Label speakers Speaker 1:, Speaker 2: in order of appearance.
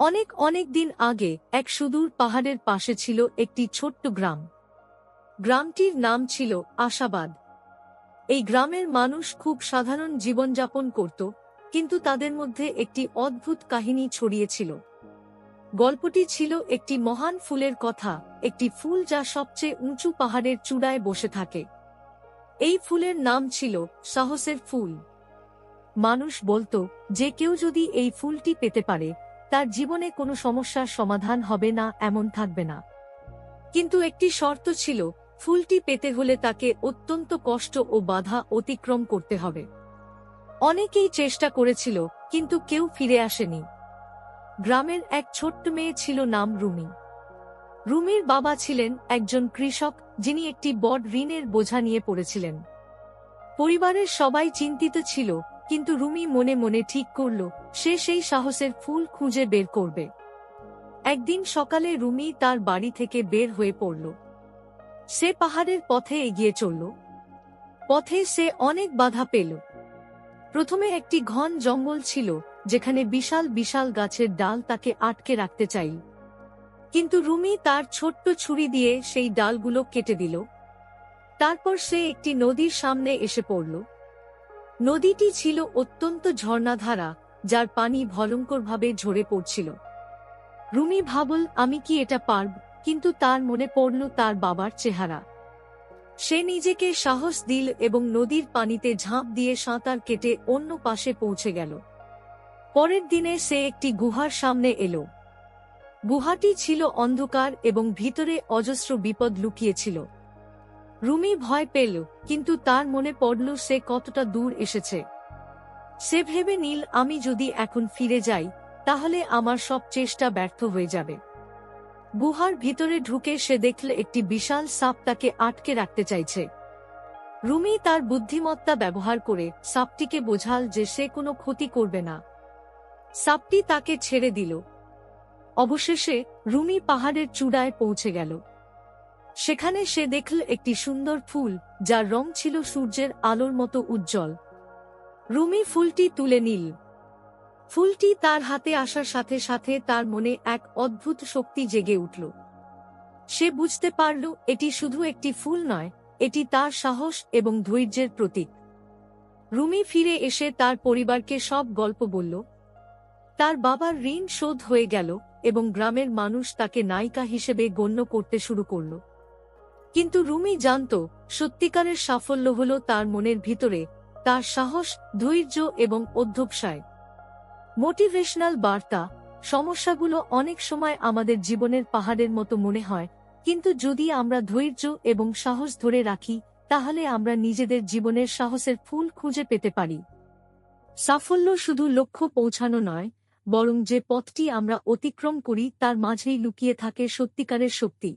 Speaker 1: অনেক অনেক দিন আগে এক সুদূর পাহাড়ের পাশে ছিল একটি ছোট্ট গ্রাম। গ্রামটির নাম ছিল আশাবাদ। এই গ্রামের মানুষ খুব সাধারণ জীবনযাপন করত, কিন্তু তাদের মধ্যে একটি অদ্ভুত কাহিনী ছড়িয়েছিল গল্পটি ছিল একটি মহান ফুলের কথা, একটি ফুল যা সবচেয়ে উঁচু পাহাড়ের চূড়ায় বসে থাকে। এই ফুলের নাম ছিল সাহসের ফুল। মানুষ বলতো, যে কেউ যদি এই ফুলটি পেতে পারে তার জীবনে কোনো সমস্যার সমাধান হবে না, এমন থাকবে না। কিন্তু একটি শর্ত ছিল, ফুলটি পেতে হলে তাকে অত্যন্ত কষ্ট ও বাধা অতিক্রম করতে হবে। অনেকেই চেষ্টা করেছিল, কিন্তু কেউ ফিরে আসেনি। গ্রামের এক ছোট্ট মেয়ে ছিল নাম রুমি। রুমির বাবা ছিলেন একজন কৃষক, যিনি একটি বড় ঋণের বোঝা নিয়ে পড়েছিলেন। পরিবারের সবাই চিন্তিত ছিল কিন্তু রুমি মনে মনে ঠিক করল, সে সেই সাহসের ফুল খুঁজে বের করবে। একদিন সকালে রুমি তার বাড়ি থেকে বের হয়ে পড়ল। সে পাহাড়ের পথে এগিয়ে চলল। পথে সে অনেক বাধা পেল। প্রথমে একটি ঘন জঙ্গল ছিল, যেখানে বিশাল বিশাল গাছের ডাল তাকে আটকে রাখতে চাই কিন্তু রুমি তার ছোট্ট ছুরি দিয়ে সেই ডালগুলো কেটে দিল। তারপর সে একটি নদীর সামনে এসে পড়ল। নদীটি ছিল অত্যন্ত ঝর্ণাধারা, যার পানি ভয়ঙ্করভাবে ঝরে পড়ছিল। রুমি ভাবল, আমি কি এটা পারব? কিন্তু তার মনে পড়ল তার বাবার চেহারা। সে নিজেকে সাহস দিল এবং নদীর পানিতে ঝাঁপ দিয়ে সাঁতার কেটে অন্য পাশে পৌঁছে গেল। পরের দিনে সে একটি গুহার সামনে এলো। গুহাটি ছিল অন্ধকার এবং ভিতরে অজস্র বিপদ লুকিয়েছিল। রুমি ভয় পেল, কিন্তু তার মনে পড়ল সে কতটা দূর এসেছে। সে ভেবে নীল, আমি যদি এখন ফিরে যাই, তাহলে আমার সব চেষ্টা ব্যর্থ হয়ে যাবে। গুহার ভিতরে ঢুকে সে দেখল একটি বিশাল সাপ তাকে আটকে রাখতে চাইছে। রুমি তার বুদ্ধিমত্তা ব্যবহার করে সাপটিকে বোঝাল যে সে কোনো ক্ষতি করবে না। সাপটি তাকে ছেড়ে দিল। অবশেষে রুমি পাহাড়ের চূড়ায় পৌঁছে গেল। সেখানে সে দেখল একটি সুন্দর ফুল, যার রং ছিল সূর্যের আলোর মতো উজ্জ্বল। রুমি ফুলটি তুলে নিল। ফুলটি তার হাতে আসার সাথে সাথে তার মনে এক অদ্ভুত শক্তি জেগে উঠল। সে বুঝতে পারল, এটি শুধু একটি ফুল নয়, এটি তার সাহস এবং ধৈর্যের প্রতীক। রুমি ফিরে এসে তার পরিবারকে সব গল্প বলল। তার বাবার ঋণ শোধ হয়ে গেল এবং গ্রামের মানুষ তাকে নায়িকা হিসেবে গণ্য করতে শুরু করল। কিন্তু রুমি জানত সত্যিকারের সাফল্য হল তার মনের ভিতরে তার সাহস, ধৈর্য এবং অধ্যবসায়। মোটিভেশনাল বার্তা, সমস্যাগুলো অনেক সময় আমাদের জীবনের পাহাড়ের মতো মনে হয়, কিন্তু যদি আমরা ধৈর্য এবং সাহস ধরে রাখি, তাহলে আমরা নিজেদের জীবনের সাহসের ফুল খুঁজে পেতে পারি। সাফল্য শুধু লক্ষ্য পৌঁছানো নয়, বরং যে পথটি আমরা অতিক্রম করি তার মাঝেই লুকিয়ে থাকে সত্যিকারের শক্তি।